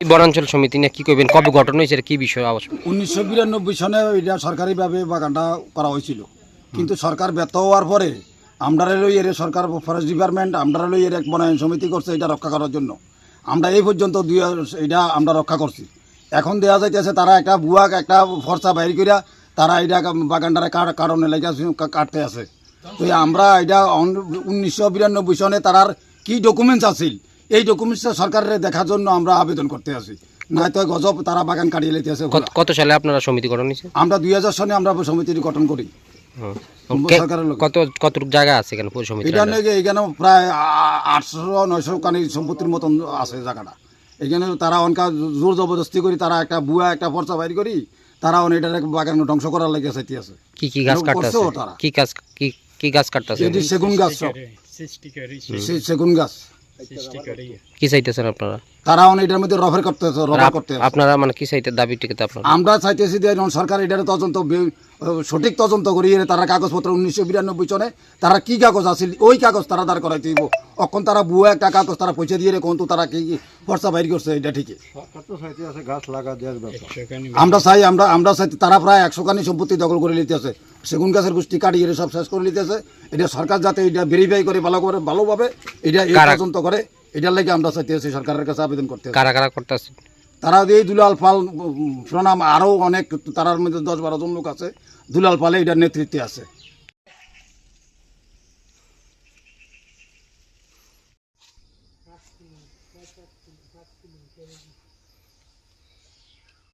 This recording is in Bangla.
বনাঞ্চল সমিতি না কি করবেন? কবে গঠন হয়েছে? কি বিষয়? অবশ্য উনিশশো বিরানব্বই সনে এটা সরকারিভাবে বাগানটা করা হয়েছিল। কিন্তু সরকার ব্যর্থ হওয়ার পরে আমরারে লই এর সরকার ফরেস্ট ডিপার্টমেন্ট আমরারে লই এর এক বনায়ন সমিতি করছে এটা রক্ষা করার জন্য। আমরা এই পর্যন্ত দুই এটা আমরা রক্ষা করছি। এখন দেওয়া যাইতেছে তারা একটা বুয়াক, একটা ফর্সা বাইর করিয়া তারা এটা বাগানটারে কার কারণে লেগে কাটতে আছে। তো আমরা এটা উনিশশো বিরানব্বই সনে তারার কি ডকুমেন্টস আছিল? এই ডকুমেন্টসটা সরকারের দেখার জন্য আমরা আবেদন করতে আছি। নয়তো গজব তারা বাগান কাটিয়ে লেতে আছে কত- সালে আপনারা সমিতি গঠন হয়েছে? আমরা দুই হাজার সনে আমরা সমিতিটি গঠন করি। হুম। কে- সরকারের লোক। কত জায়গা আছে এখানে পুরো সমিতি এটা নাকি এখানে প্রায় আটশো নয়শো কানি সম্পত্তির মতন আছে জায়গাটা। এখানে তারা অনকা জোর জবরদস্তি করি তারা একটা বুয়া একটা বাইর করি তারা বাগান ধ্বংস করার লেগে চাইতে আছে। কি কি গাছ কাটতেছে কি গাছ কি কি গাছ কাটতেছে সেগুন গাছ সেগুন গাছ। কি চাইতেছেন আপনারা তারা এটার মধ্যে রফের করতে আছে রফা করতে আপনারা মানে কি চাইতে আপনারা? আমরা চাইতেছি যে সরকার এটার তদন্ত সঠিক তদন্ত করি তারা কাগজপত্র উনিশশো বিরানব্বই সনে তারা কি কাগজ আছিল ওই কাগজ তারা দাঁড় করাই দিব অখন তারা বুয়া একটা কাগজ তারা পয়সা দিয়ে রে কোন তো তারা কি খরচা বাইর করছে এটা ঠিকই। আমরা চাই আমরা আমরা চাই তারা প্রায় একশো কানি সম্পত্তি দখল করে নিতেছে সেগুন গাছের গোষ্ঠী কাটিয়ে সব শেষ করে নিতেছে এটা সরকার যাতে এটা ভেরিফাই করে ভালো করে ভালোভাবে এটা তদন্ত করে। এটার লাগে আমরা চাইতেছি সরকারের কাছে আবেদন করতে কারা কারা করতেছে তারা এই দুলাল পাল প্রণাম আরও অনেক তারার মধ্যে দশ বারো জন লোক আছে দুলাল পালে এটার নেতৃত্বে আছে।